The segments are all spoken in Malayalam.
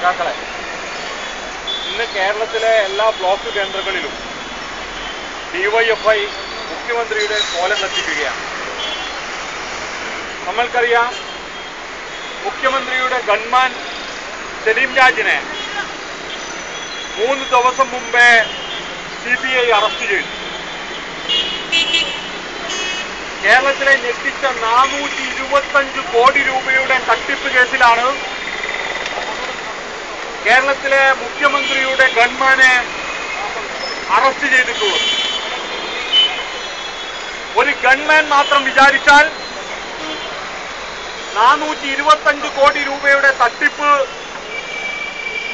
സഖാക്കളെ ഇന്ന് കേരളത്തിലെ എല്ലാ ബ്ലോക്ക് കേന്ദ്രങ്ങളിലും ഡിവൈഎഫ്ഐ മുഖ്യമന്ത്രിയുടെ കോലം കത്തിക്കുകയാണ്. നമ്മൾക്കറിയാം മുഖ്യമന്ത്രിയുടെ ഗൺമാൻ സലീം രാജിനെ മൂന്ന് ദിവസം മുമ്പേ സി ബി ഐ അറസ്റ്റ് ചെയ്തു. കേരളത്തിലെ ഞെട്ടിച്ച നാനൂറ്റി ഇരുപത്തഞ്ച് കോടി രൂപയുടെ തട്ടിപ്പ് കേസിലാണ് കേരളത്തിലെ മുഖ്യമന്ത്രിയുടെ ഗൺമാനെ അറസ്റ്റ് ചെയ്തിട്ടുള്ളത് ഒരു ഗൺമാൻ മാത്രം വിചാരിച്ചാൽ നാനൂറ്റി ഇരുപത്തഞ്ച് കോടി രൂപയുടെ തട്ടിപ്പ്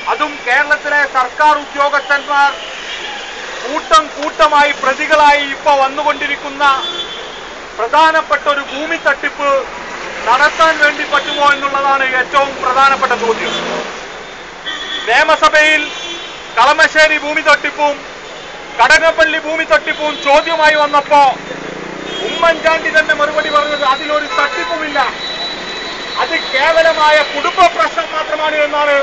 അതും കേരളത്തിലെ സർക്കാർ ഉദ്യോഗസ്ഥന്മാർ കൂട്ടം കൂട്ടമായി പ്രതികളായി ഇപ്പൊ വന്നുകൊണ്ടിരിക്കുന്ന പ്രധാനപ്പെട്ട ഒരു ഭൂമി തട്ടിപ്പ് നടത്താൻ വേണ്ടി പറ്റുമോ എന്നുള്ളതാണ് ഏറ്റവും പ്രധാനപ്പെട്ട ചോദ്യം. നിയമസഭയിൽ കളമശ്ശേരി ഭൂമി തട്ടിപ്പും കടകപ്പള്ളി ഭൂമി തട്ടിപ്പും ചോദ്യമായി വന്നപ്പോ ഉമ്മൻചാണ്ടി തന്നെ മറുപടി പറഞ്ഞത് അതിലൊരു തട്ടിപ്പുമില്ല. അത് കേവലമായ കുടുംബ പ്രശ്നം മാത്രമാണ് എന്നാണ്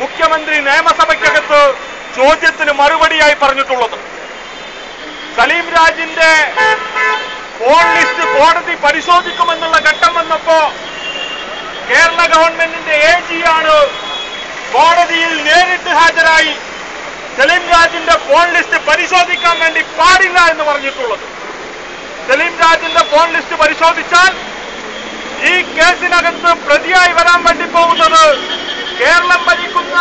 മുഖ്യമന്ത്രി നിയമസഭയ്ക്കകത്ത് ചോദ്യത്തിന് മറുപടിയായി പറഞ്ഞിട്ടുള്ളത്. സലീം രാജിന്റെ ഫോൺ ലിസ്റ്റ് കോടതി പരിശോധിക്കുമെന്നുള്ള ഘട്ടം വന്നപ്പോ കേരള ഗവൺമെന്റിന്റെ എ കോടതിയിൽ നേരിട്ട് ഹാജരായി സലീം രാജിന്റെ ഫോൺ ലിസ്റ്റ് പരിശോധിക്കാൻ വേണ്ടി പാടില്ല എന്ന് പറഞ്ഞിട്ടുള്ളത്. സലീം രാജിന്റെ ഫോൺ ലിസ്റ്റ് പരിശോധിച്ചാൽ ഈ കേസിനകത്ത് പ്രതിയായി വരാൻ വേണ്ടി പോകുന്നത് കേരളം ഭരിക്കുന്ന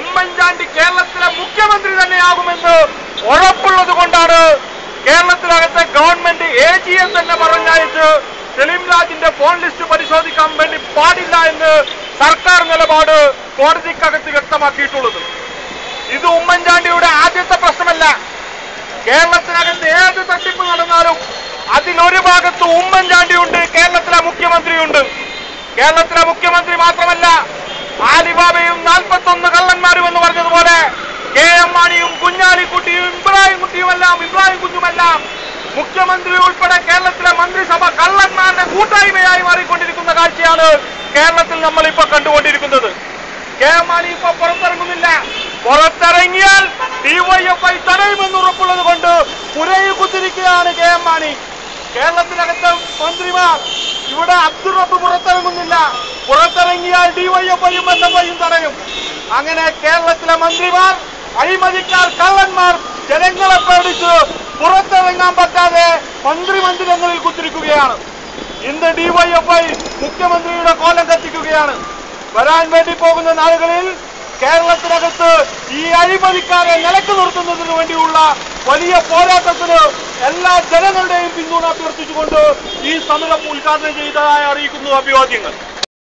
ഉമ്മൻചാണ്ടി കേരളത്തിലെ മുഖ്യമന്ത്രി തന്നെയാകുമെന്ന് ഉറപ്പുള്ളത് കൊണ്ടാണ് കേരളത്തിനകത്തെ ഗവൺമെന്റ് എ ജി എം തന്നെ പറഞ്ഞയച്ച് സലീം രാജിന്റെ ഫോൺ ലിസ്റ്റ് പരിശോധിക്കാൻ വേണ്ടി പാടില്ല എന്ന് സർക്കാർ നിലപാട് കോടതിക്കകത്ത് വ്യക്തമാക്കിയിട്ടുള്ളത്. ഇത് ഉമ്മൻചാണ്ടിയുടെ ആദ്യത്തെ പ്രശ്നമല്ല. കേരളത്തിനകത്ത് ഏത് തട്ടിപ്പ് നടന്നാലും അതിലൊരു ഭാഗത്ത് ഉമ്മൻചാണ്ടിയുണ്ട് കേരളത്തിലെ മുഖ്യമന്ത്രിയുണ്ട്. കേരളത്തിലെ മുഖ്യമന്ത്രി മാത്രമല്ല ആലിബാബയും നാൽപ്പത്തൊന്ന് കള്ളന്മാരും എന്ന് പറഞ്ഞതുപോലെ കെ എം മാണിയും കുഞ്ഞാലിക്കുട്ടിയും ഇബ്രാഹിം കുട്ടിയുമെല്ലാം ഇബ്രാഹിം കുഞ്ഞുമെല്ലാം മുഖ്യമന്ത്രി ഉൾപ്പെടെ കേരളത്തിലെ മന്ത്രിസഭ കള്ളന്മാരുടെ കൂട്ടായ്മയായി മാറിക്കൊണ്ടിരിക്കുന്ന കാഴ്ചയാണ് കേരളത്തിൽ നമ്മൾ ഇപ്പൊ കണ്ടുകൊണ്ടിരിക്കുന്നത്. കെ മാണി ഇപ്പൊ പുറത്തിറങ്ങുന്നില്ല. പുറത്തിറങ്ങിയാൽ ഡിവൈഎഫ്ഐ തടയുമെന്ന് ഉറപ്പുള്ളത് കൊണ്ട് പുരയിൽ കുത്തിരിക്കുകയാണ് കെ എം മാണി കേരളത്തിനകത്ത് മന്ത്രിമാർ ഇവിടെ അബ്ദുറബ് പുറത്തിറങ്ങുന്നില്ല. പുറത്തിറങ്ങിയാൽ ഡിവൈഎഫ്ഐയും എസ് എഫ് ഐയും തടയും. അങ്ങനെ കേരളത്തിലെ മന്ത്രിമാർ അഴിമതിക്കാർ കള്ളന്മാർ ജനങ്ങളെ പേടിച്ച് പുറത്തിറങ്ങാൻ മന്ത്രി മന്ദിരങ്ങളിൽ കുത്തിരിക്കുകയാണ്. ഇന്ന് ഡിവൈഎഫ്ഐ മുഖ്യമന്ത്രിയുടെ കോലം കത്തിക്കുകയാണ്. വരാൻ വേണ്ടി പോകുന്ന നാളുകളിൽ കേരളത്തിനകത്ത് ഈ അഴിമതിക്കാരെ നിലയ്ക്ക് നിർത്തുന്നതിന് വേണ്ടിയുള്ള വലിയ പോരാട്ടത്തിന് എല്ലാ ജനങ്ങളുടെയും പിന്തുണ അഭ്യർത്ഥിച്ചുകൊണ്ട് ഈ സമരം ഉദ്ഘാടനം ചെയ്തതായി അറിയിക്കുന്നു അഭിവാദ്യങ്ങൾ.